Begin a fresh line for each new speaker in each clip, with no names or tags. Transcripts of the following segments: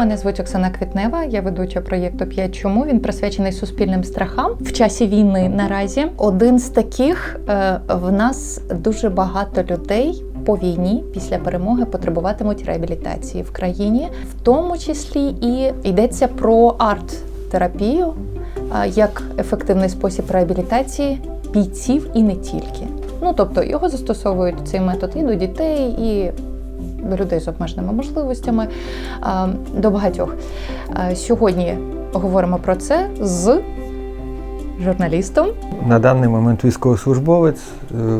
Мене звуть Оксана Квітнева. Я ведуча проєкту «П'ять чому. Він присвячений суспільним страхам в часі війни. Наразі один з таких е, в нас дуже багато людей. По війні після перемоги потребуватимуть реабілітації в країні, в тому числі і йдеться про арт-терапію е, як ефективний спосіб реабілітації бійців і не тільки. Ну тобто його застосовують цей метод і до дітей, і людей з обмеженими можливостями, до багатьох. Сьогодні говоримо про це з журналістом.
На даний момент військовослужбовець, е,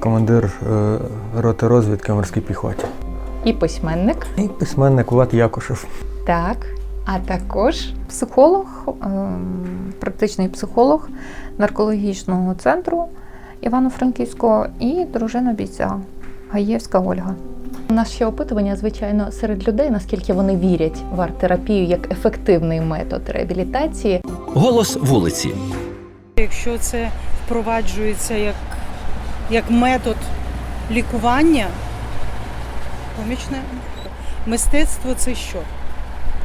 командир е, роти розвідки морській піхоті.
І письменник,
І письменник Влад Якушев.
так, а також
психолог, ем, практичний психолог наркологічного центру Івано-Франківського і дружина бійця Гаєвська Ольга.
Нас ще опитування, звичайно, серед людей, наскільки вони вірять в арт-терапію як ефективний метод реабілітації.
Голос вулиці.
Якщо це впроваджується як, як метод лікування, помічне. Мистецтво це що?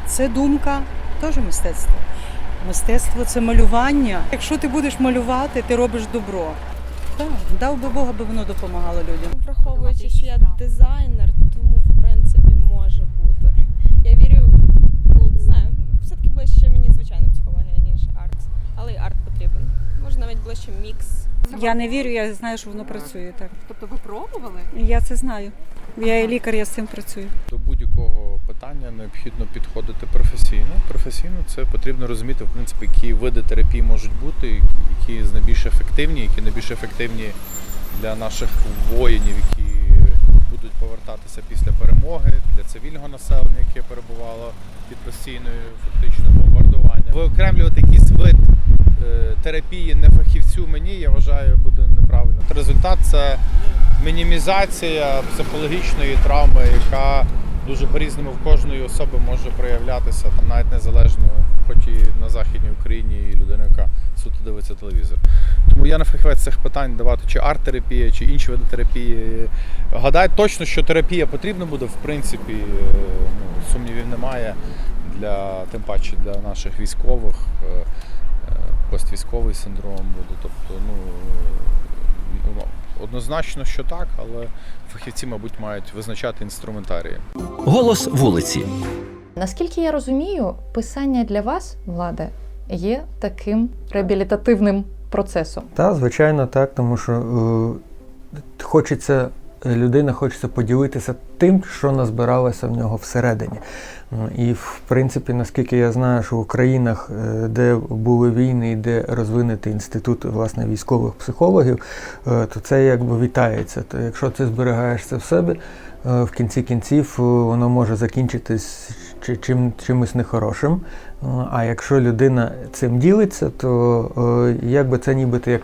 Це думка, теж мистецтво. Мистецтво це малювання. Якщо ти будеш малювати, ти робиш добро. Так, дав би Бога, би воно допомагало людям.
Враховуючи, що я дизайнер, тому в принципі може бути. Я вірю, ну не знаю, все-таки ближче мені звичайна психологія, ніж арт. Але й арт потрібен. Може навіть ближче мікс.
Я не вірю, я знаю, що воно працює так.
Тобто ви пробували?
Я це знаю. Я і лікар, я з цим працюю.
До будь-якого питання необхідно підходити професійно. Професійно це потрібно розуміти, в принципі, які види терапії можуть бути, які найбільш ефективні, які найбільш ефективні для наших воїнів, які будуть повертатися після перемоги, для цивільного населення, яке перебувало під постійною фактично бомбардування. Виокремлювати терапії не фахівцю мені, я вважаю, буде неправильно. Результат це мінімізація психологічної травми, яка дуже по-різному в кожної особи може проявлятися, там навіть незалежно, хоч і на Західній Україні, і людина, яка суто дивиться телевізор. Тому я не фахівець цих питань давати чи арт-терапія, чи інші види терапії. Гадаю точно, що терапія потрібна буде, в принципі, е, ну, сумнівів немає для тим паче для наших військових. Поствійськовий синдром буде. Тобто, ну ну, однозначно, що так, але фахівці, мабуть, мають визначати інструментарії.
Голос вулиці.
Наскільки я розумію, писання для вас, Владе, є таким реабілітативним процесом.
Та, звичайно, так, тому що е, хочеться, людина хочеться поділитися тим, що назбиралося в нього всередині. І, в принципі, наскільки я знаю, що в країнах, е, де були війни і де розвинений інститут власне військових психологів, е, то це якби вітається. То якщо ти зберігаєш це в себе, в кінці кінців е, воно може закінчитись чи- чим, чимось нехорошим. Е, А якщо людина цим ділиться, то е, якби це нібито як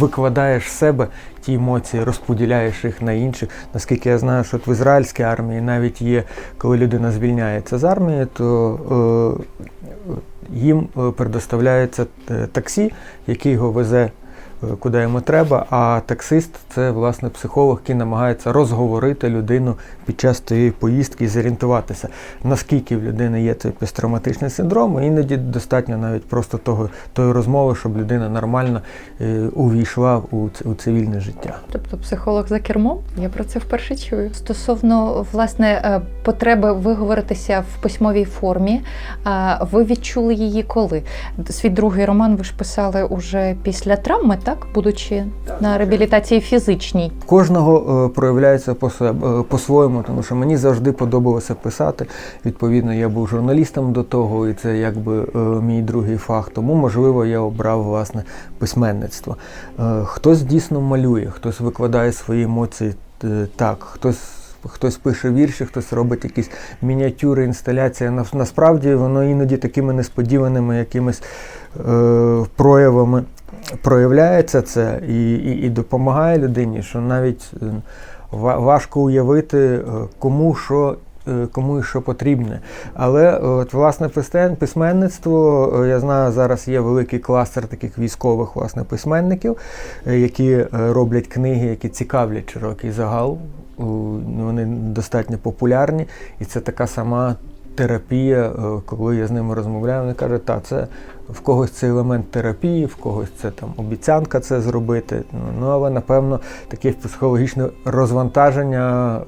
викладаєш себе ті емоції, розподіляєш їх на інших. Наскільки я знаю, що от в ізраїльській армії навіть є, коли людина звільняється з армії, то е, їм предоставляється таксі, який його везе куди йому треба. А таксист це власне психолог, який намагається розговорити людину під час тієї поїздки і зорієнтуватися, наскільки в людини є цей посттравматичний синдром. І іноді достатньо навіть просто того тої розмови, щоб людина нормально е, увійшла у, у цивільне життя.
Тобто психолог за кермом? Я про це вперше чую. Стосовно власне е, потреби виговоритися в письмовій формі, е, ви відчули її коли? Свій другий роман ви ж писали уже після травми, так? Будучи на реабілітації фізичній.
Кожного е, проявляється по себе- по-своєму, тому що мені завжди подобалося писати. Відповідно, я був журналістом до того, і це якби е, мій другий фах. Тому, можливо, я обрав власне письменництво. Е, Хтось дійсно малює, хтось викладає свої емоції е, так, хтось. Хтось пише вірші, хтось робить якісь мініатюри, інсталяції. Насправді воно іноді такими несподіваними якимись е, проявами проявляється це і, і, і допомагає людині, що навіть е, важко уявити, е, кому що. е, Кому і що потрібне. Але от, власне письменництво, я знаю, зараз є великий кластер таких військових власне, письменників, які роблять книги, які цікавлять широкий загал. Вони достатньо популярні, і це така сама терапія, е, коли я з ними розмовляю, вони кажуть, так, це в когось це елемент терапії, в когось це там обіцянка це зробити. Ну, Ну, але напевно таке психологічне розвантаження е,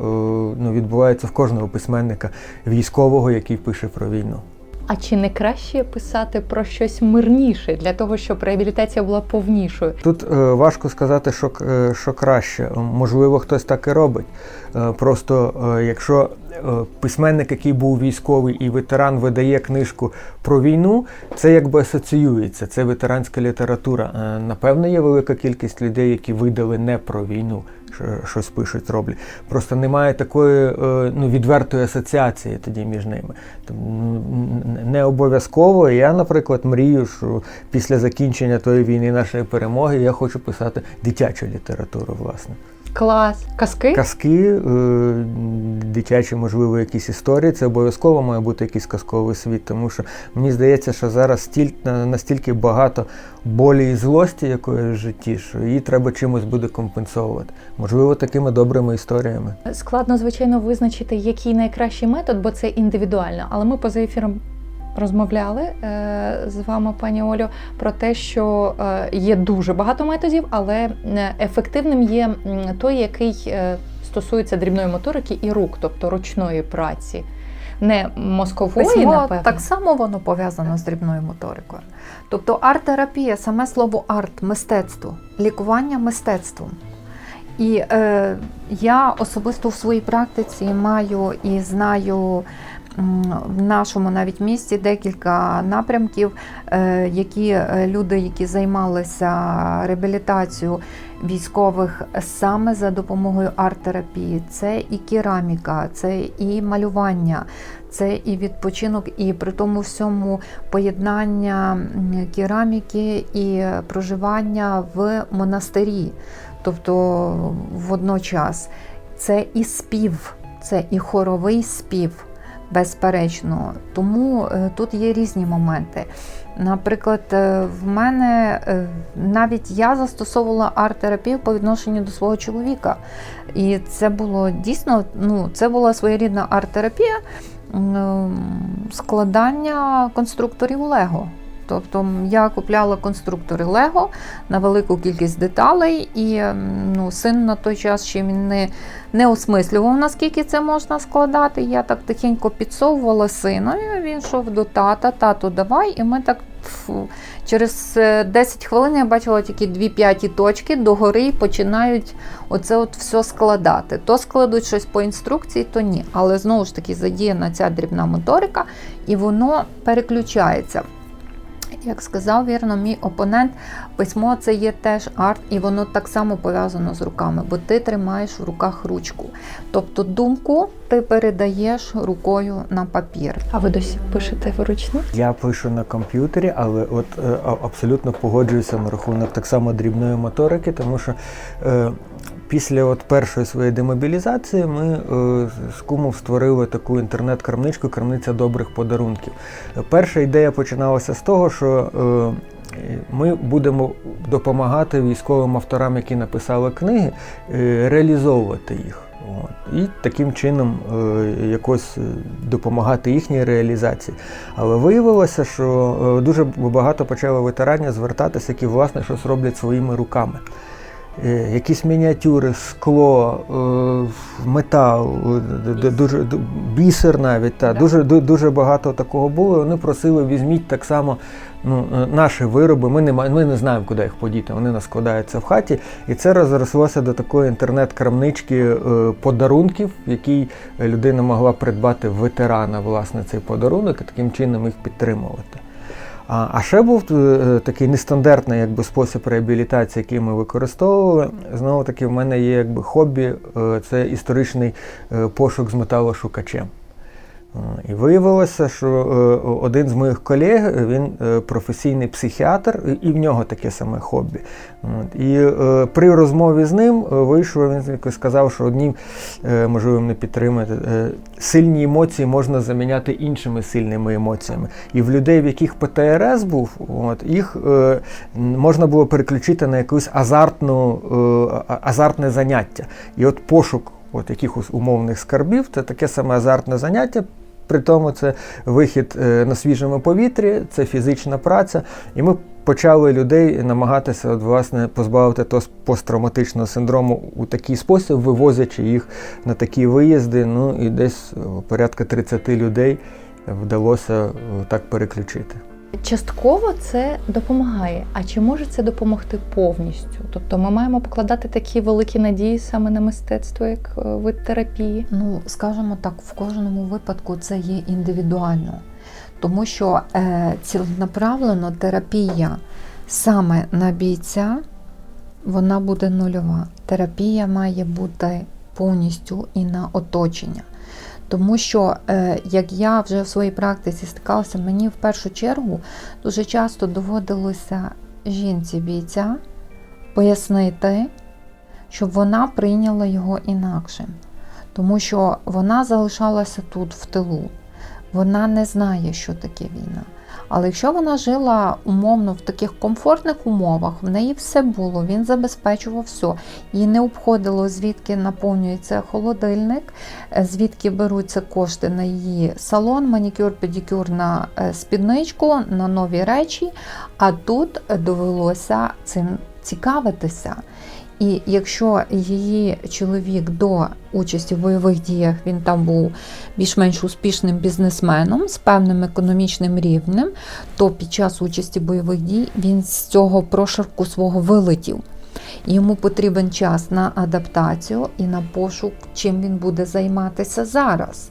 ну, відбувається в кожного письменника військового, який пише про війну.
А чи не краще писати про щось мирніше для того, щоб реабілітація була повнішою?
Тут е, важко сказати, що, е, що краще. Можливо, хтось так і робить. Е, просто е, якщо письменник, який був військовий і ветеран, видає книжку про війну, це якби асоціюється, це ветеранська література. Е, напевно, є велика кількість людей, які видали не про війну. Щось пишуть, роблять. Просто немає такої е, ну, відвертої асоціації тоді між ними. Не обов'язково. Я, наприклад, мрію, що після закінчення тої війни нашої перемоги я хочу писати дитячу літературу, власне.
Клас, казки?
Казки, е, дитячі, можливо, якісь історії. Це обов'язково має бути якийсь казковий світ, тому що мені здається, що зараз стіль, настільки багато болі і злості якоїсь в житті, що її треба чимось буде компенсовувати. Можливо, такими добрими історіями.
Складно, звичайно, визначити, який найкращий метод, бо це індивідуально. Але ми поза ефіром розмовляли е, з вами, пані Олю, про те, що е, є дуже багато методів, але е, ефективним є той, який стосується дрібної моторики і рук, тобто ручної праці. Не мозкової,
Письмо
напевно.
так само воно пов'язано з дрібною моторикою. Тобто арт-терапія, саме слово арт, мистецтво, лікування мистецтвом. І е, я особисто в своїй практиці маю і знаю в нашому навіть місті декілька напрямків, е, які е, люди, які займалися реабілітацією військових саме за допомогою арт-терапії. Це і кераміка, це і малювання, це і відпочинок, і при тому всьому поєднання кераміки і проживання в монастирі, тобто водночас. Це і спів, це і хоровий спів, безперечно. Тому е, тут є різні моменти. Наприклад, е, в мене е, навіть я застосовувала арт-терапію по відношенню до свого чоловіка. І це було дійсно, ну, це була своєрідна арт-терапія складання конструкторів Лего. Тобто я купляла конструктори Лего на велику кількість деталей, і ну, син на той час ще він не, не осмислював, наскільки це можна складати. Я так тихенько підсовувала сина, і він йшов до тата, тату, давай, і ми так фу, через е, 10 хвилин я бачила тільки дві п'яті точки догори і починають оце от все складати. То складуть щось по інструкції, то ні. Але знову ж таки задіяна ця дрібна моторика, і воно переключається. Як сказав вірно, мій опонент, письмо це є теж арт, і воно так само пов'язано з руками, бо ти тримаєш в руках ручку. Тобто думку ти передаєш рукою на папір.
А ви досі пишете вручну?
Я пишу на комп'ютері, але от е, абсолютно погоджуюся на рахунок так само дрібної моторики, тому що е, після от першої своєї демобілізації ми е, з кумом створили таку інтернет-крамничку Крамниця добрих подарунків. Перша ідея починалася з того, що е, ми будемо допомагати військовим авторам, які написали книги, е, реалізовувати їх. І таким чином якось допомагати їхній реалізації. Але виявилося, що дуже багато почало ветеранів звертатися, які власне щось роблять своїми руками. Е, Якісь мініатюри, скло, е, метал, е, дуже бісер навіть та дуже ду- дуже багато такого було. Вони просили візьміть так само ну, наші вироби. Ми не ми не знаємо, куди їх подіти. Вони нас складаються в хаті, і це розрослося до такої інтернет-крамнички подарунків, в якій людина могла придбати ветерана власне цей подарунок і таким чином їх підтримувати. А, ще був е, такий нестандартний якби, спосіб реабілітації, який ми використовували. Знову таки, в мене є якби, хобі, е, це історичний е, пошук з металошукачем. Е, І виявилося, що е, один з моїх колег він е, професійний психіатр, і в нього таке саме хобі. І при розмові з ним вийшов, він сказав, що однім, е, можливо, не підтримати, сильні емоції можна заміняти іншими сильними емоціями. І в людей, в яких ПТРС був, от, їх можна було переключити на якусь азартну, азартне заняття. І от пошук от якихось умовних скарбів це таке саме азартне заняття. При тому це вихід е, на свіжому повітрі, це фізична праця. І ми почали людей намагатися от, власне, позбавити того посттравматичного синдрому у такий спосіб, вивозячи їх на такі виїзди. Ну і десь е, порядка 30 людей вдалося е, так переключити.
Частково це допомагає. А чи може це допомогти повністю? Тобто ми маємо покладати такі великі надії саме на мистецтво, як е, вид терапії?
Ну, скажімо так, в кожному випадку це є індивідуально, тому що е, ціленаправлено терапія саме на бійця, вона буде нульова. Терапія має бути повністю і на оточення. Тому що, е, як я вже в своїй практиці стикалася, мені в першу чергу дуже часто доводилося жінці бійця пояснити, щоб вона прийняла його інакше. Тому що вона залишалася тут в тилу, вона не знає, що таке війна. Але якщо вона жила умовно в таких комфортних умовах, в неї все було, він забезпечував все. Їй не обходило, звідки наповнюється холодильник, е, звідки беруться кошти на її салон, манікюр, педикюр на е, спідничку, на нові речі. А тут довелося цим цікавитися. І якщо її чоловік до участі в бойових діях він там був більш-менш успішним бізнесменом з певним економічним рівнем, то під час участі бойових дій він з цього прошарку свого вилетів. Йому потрібен час на адаптацію і на пошук, чим він буде займатися зараз.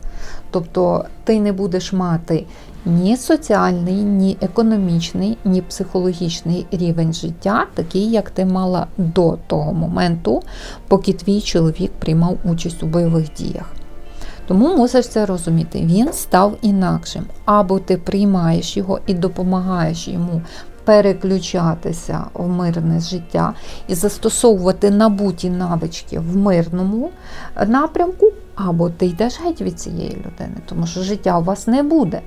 Тобто ти не будеш мати ні соціальний, ні економічний, ні психологічний рівень життя, такий, як ти мала до того моменту, поки твій чоловік приймав участь у бойових діях. Тому мусиш це розуміти. Він став інакшим. Або ти приймаєш його і допомагаєш йому переключатися в мирне життя і застосовувати набуті навички в мирному напрямку, або ти йдеш геть від цієї людини, тому що життя у вас не буде.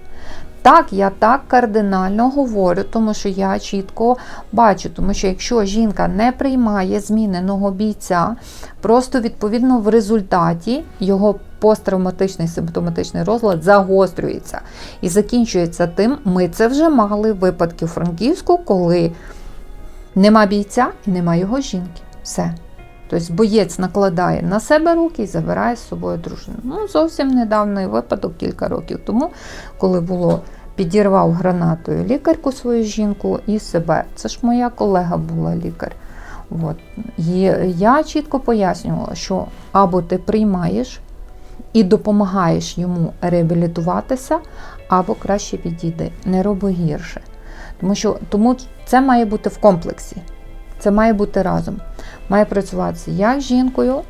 Так, я так кардинально говорю, тому що я чітко бачу, тому що якщо жінка не приймає зміненого бійця, просто відповідно в результаті його посттравматичний симптоматичний розлад загострюється і закінчується тим, ми це вже мали випадки у Франківську, коли нема бійця і нема його жінки. Все. Тобто боєць накладає на себе руки і забирає з собою дружину. Ну, зовсім недавній випадок, кілька років тому, коли було підірвав гранатою лікарку свою жінку і себе. Це ж моя колега була лікар. От. І я чітко пояснювала, що або ти приймаєш і допомагаєш йому реабілітуватися, або краще підійди, не роби гірше. Тому що тому це має бути в комплексі. Це має бути разом. Має працюватися як з жінкою,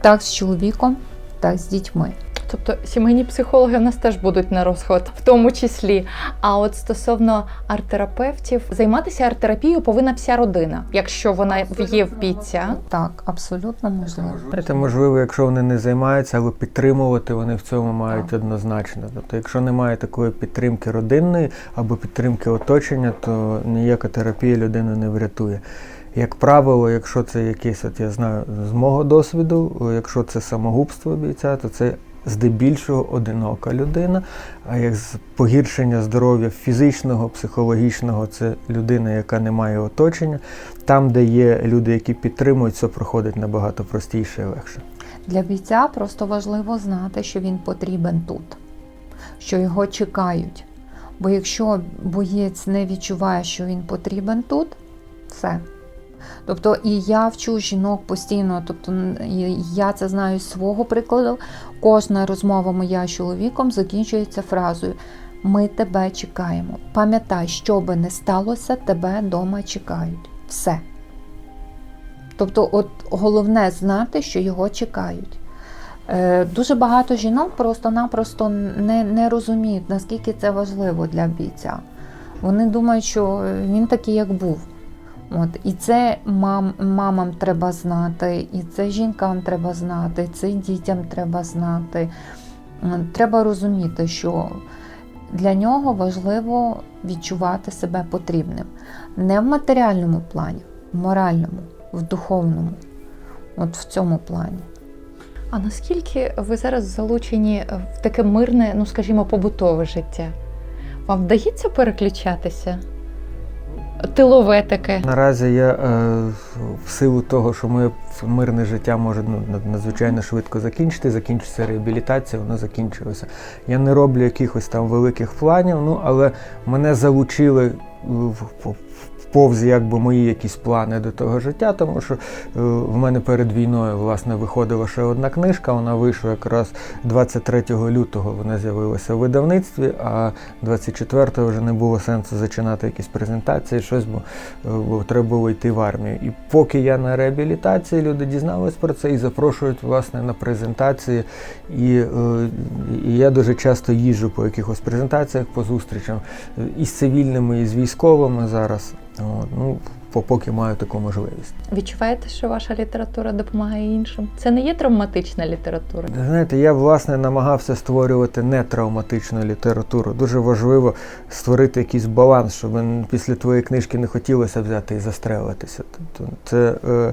так з чоловіком, так з дітьми.
Тобто сімейні психологи в нас теж будуть на розход, в тому числі. А от стосовно арт-терапевтів, займатися арт-терапією повинна вся родина, якщо вона є в бійця.
Так, абсолютно можливо.
Знаєте, можливо, якщо вони не займаються, але підтримувати вони в цьому мають однозначно. Тобто, якщо немає такої підтримки родинної або підтримки оточення, то ніяка терапія людину не врятує. Як правило, якщо це якесь, от я знаю з мого досвіду, якщо це самогубство бійця, то це здебільшого одинока людина. А як погіршення здоров'я фізичного, психологічного, це людина, яка не має оточення. Там, де є люди, які підтримують, це проходить набагато простіше і легше.
Для бійця просто важливо знати, що він потрібен тут, що його чекають. Бо якщо боєць не відчуває, що він потрібен тут, все. Тобто, і я вчу жінок постійно, тобто я це знаю з свого прикладу. Кожна розмова моя з чоловіком закінчується фразою Ми тебе чекаємо. Пам'ятай, що би не сталося, тебе вдома чекають. Все. Тобто, от головне знати, що його чекають. Е, Дуже багато жінок просто-напросто не, не розуміють, наскільки це важливо для бійця. Вони думають, що він такий, як був. От, і це мам, мамам треба знати, і це жінкам треба знати, це дітям треба знати. Треба розуміти, що для нього важливо відчувати себе потрібним. Не в матеріальному плані, в моральному, в духовному. От в цьому плані.
А наскільки ви зараз залучені в таке мирне, ну скажімо, побутове життя? Вам вдається переключатися? Тилове таке.
Наразі я е, в силу того, що моє мирне життя може ну, над- надзвичайно швидко закінчити, закінчиться реабілітація, воно закінчилося. Я не роблю якихось там великих планів, ну але мене залучили е, в, в, в повзі якби мої якісь плани до того життя, тому що е, в мене перед війною власне виходила ще одна книжка. Вона вийшла якраз 23 лютого. Вона з'явилася в видавництві, а 24-го вже не було сенсу зачинати якісь презентації, щось, бо, е, бо треба було йти в армію. І поки я на реабілітації, люди дізнались про це і запрошують власне на презентації. І, е, і я дуже часто їжджу по якихось презентаціях, по зустрічам е, і з цивільними, і з військовими зараз. От, ну, поки маю таку можливість.
Відчуваєте, що ваша література допомагає іншим? Це не є травматична література.
Знаєте, я власне намагався створювати нетравматичну літературу. Дуже важливо створити якийсь баланс, щоб після твоєї книжки не хотілося взяти і застрелитися. Тобто це е,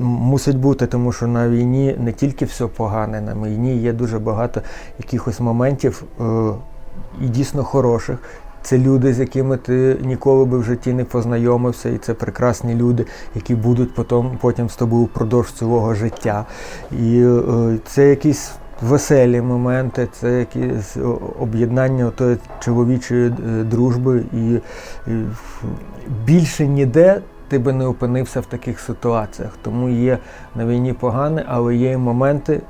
мусить бути, тому що на війні не тільки все погане, на війні є дуже багато якихось моментів е, і дійсно хороших. Це люди, з якими ти ніколи би в житті не познайомився, і це прекрасні люди, які будуть потім, потім з тобою впродовж цілого життя. І е, це якісь веселі моменти, це якісь об'єднання тої чоловічої е, дружби. І, більше ніде ти би не опинився в таких ситуаціях. Тому є на війні погане, але є моменти.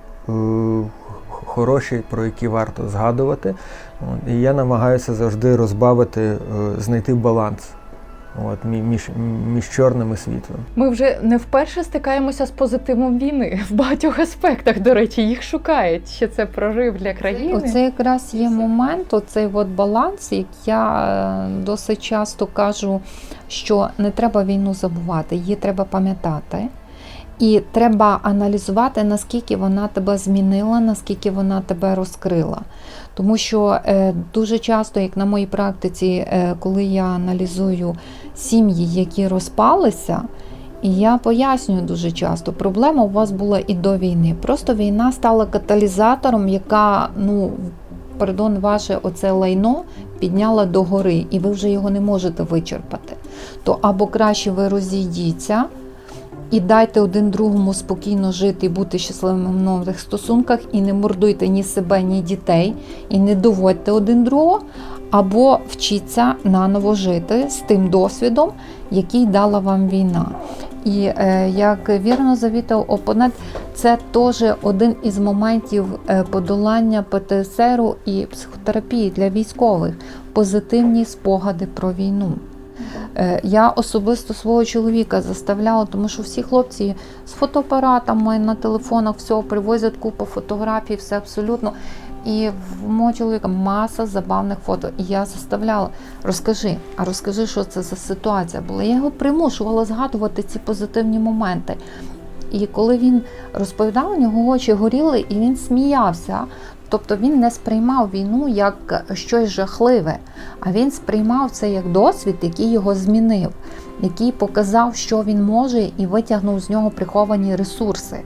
Хороші, про які варто згадувати. І я намагаюся завжди розбавити, е, знайти баланс от, між, між чорним і світлим.
Ми вже не вперше стикаємося з позитивом війни в багатьох аспектах. До речі, їх шукають. Що це прорив для країни?
Оце якраз є момент, оцей от баланс, як я е, досить часто кажу, що не треба війну забувати, її треба пам'ятати. І треба аналізувати, наскільки вона тебе змінила, наскільки вона тебе розкрила. Тому що е, дуже часто, як на моїй практиці, е, коли я аналізую сім'ї, які розпалися, і я пояснюю дуже часто, проблема у вас була і до війни. Просто війна стала каталізатором, яка, ну, пардон, ваше оце лайно підняла до гори, і ви вже його не можете вичерпати. То або краще ви розійдіться і дайте один другому спокійно жити і бути щасливими в нових стосунках, і не мордуйте ні себе, ні дітей, і не доводьте один другого, або вчіться наново жити з тим досвідом, який дала вам війна. І е, як вірно завітав опонент, це теж один із моментів е, подолання ПТСРу і психотерапії для військових позитивні спогади про війну. Е, Я особисто свого чоловіка заставляла, тому що всі хлопці з фотоапаратами на телефонах все привозять купу фотографій, все абсолютно. І в мого чоловіка маса забавних фото. І я заставляла, розкажи, а розкажи, що це за ситуація була. Я його примушувала згадувати ці позитивні моменти. І коли він розповідав, у нього очі горіли, і він сміявся. Тобто він не сприймав війну як щось жахливе, а він сприймав це як досвід, який його змінив, який показав, що він може, і витягнув з нього приховані ресурси.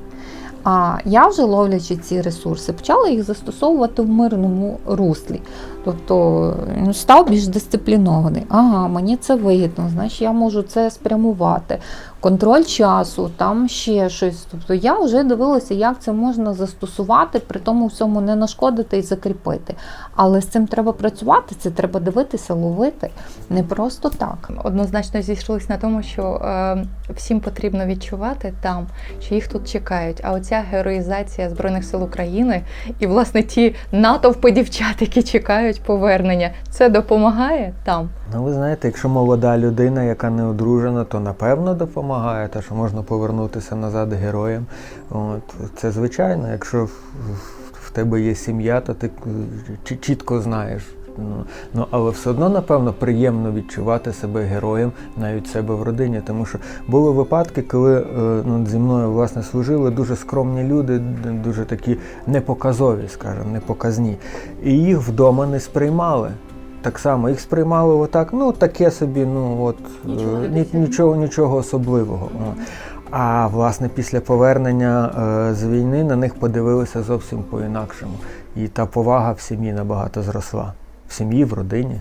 А я вже ловлячи ці ресурси, почала їх застосовувати в мирному руслі. Тобто ну, став більш дисциплінований. Ага, мені це вигідно, значить я можу це спрямувати. Контроль часу, там ще щось. Тобто я вже дивилася, як це можна застосувати, при тому всьому не нашкодити і закріпити. Але з цим треба працювати, це треба дивитися, ловити. Не просто так.
Однозначно зійшлися на тому, що е, всім потрібно відчувати там, що їх тут чекають. А оця героїзація Збройних сил України і, власне, ті натовпи дівчат, які чекають, повернення. Це допомагає там.
Ну, ви знаєте, якщо молода людина, яка не одружена, то напевно допомагає, те, що можна повернутися назад героєм. От, це звичайно, якщо в, тебе є сім'я, то ти чітко знаєш. Ну, ну, але все одно, напевно, приємно відчувати себе героєм навіть себе в родині. Тому що були випадки, коли е, ну, зі мною власне служили дуже скромні люди, дуже такі непоказові, скажімо, непоказні. І їх вдома не сприймали. Так само їх сприймали отак, ну таке собі, ну от
Нічого
е, нічого, нічого особливого. А власне після повернення е, з війни на них подивилися зовсім по-інакшому. І та повага в сім'ї набагато зросла. В сім'ї, в родині.